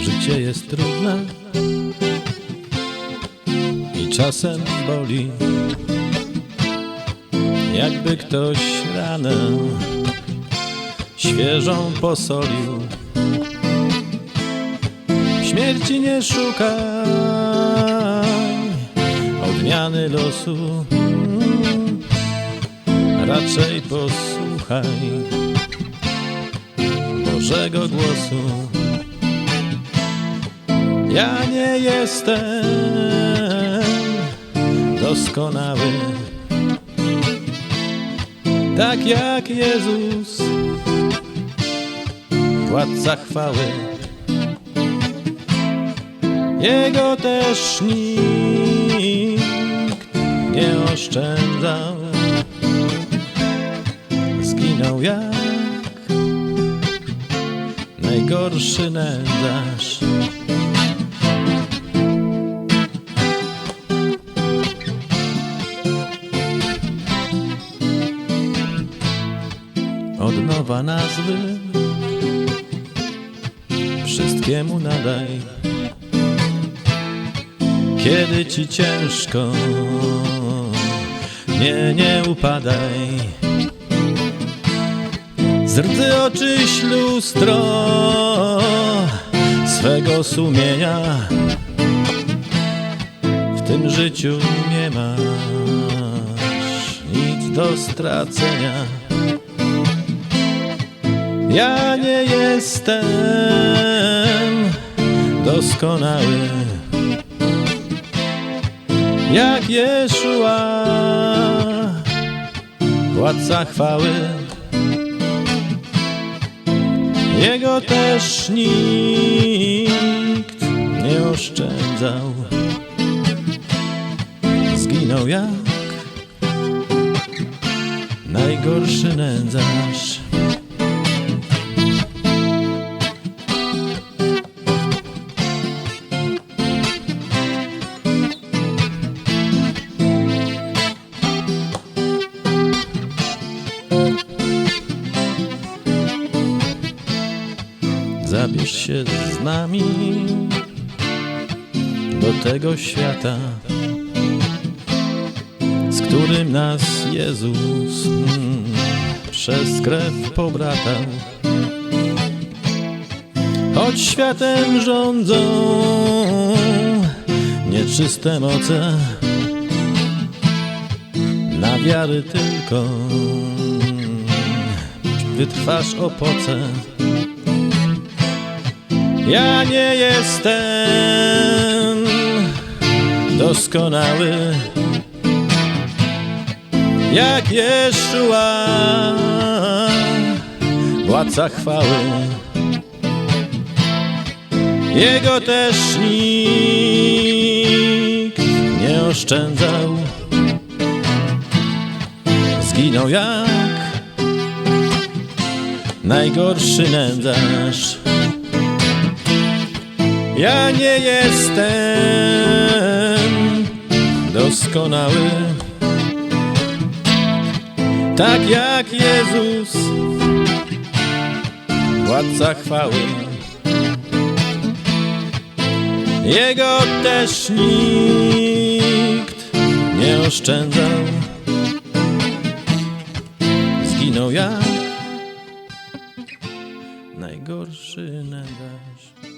Życie jest trudne i czasem boli, jakby ktoś ranę świeżą posolił. Śmierci nie szukaj, odmiany losu, raczej posłuchaj Bożego głosu. Ja nie jestem doskonały, tak jak Jezus, władca chwały. Jego też nikt nie oszczędzał, zginął jak najgorszy nędzarz. Od nowa nazwy wszystkiemu nadaj. Kiedy ci ciężko, nie, nie upadaj. Zrdzy oczyś lustro swego sumienia. W tym życiu nie masz nic do stracenia. Ja nie jestem doskonały jak Jeszua, władca chwały. Jego też nikt nie oszczędzał. Zginął jak najgorszy nędzarz. Zabierz się z nami do tego świata, z którym nas Jezus mm, przez krew pobratał. Choć światem rządzą nieczyste moce, na wiary tylko wytrwasz opoce. Ja nie jestem doskonały jak Jeszua, władca chwały. Jego też nikt nie oszczędzał. Zginął jak najgorszy nędzarz. Ja nie jestem doskonały, tak jak Jezus, władca chwały. Jego też nikt nie oszczędzał. Zginął jak najgorszy nędzarz.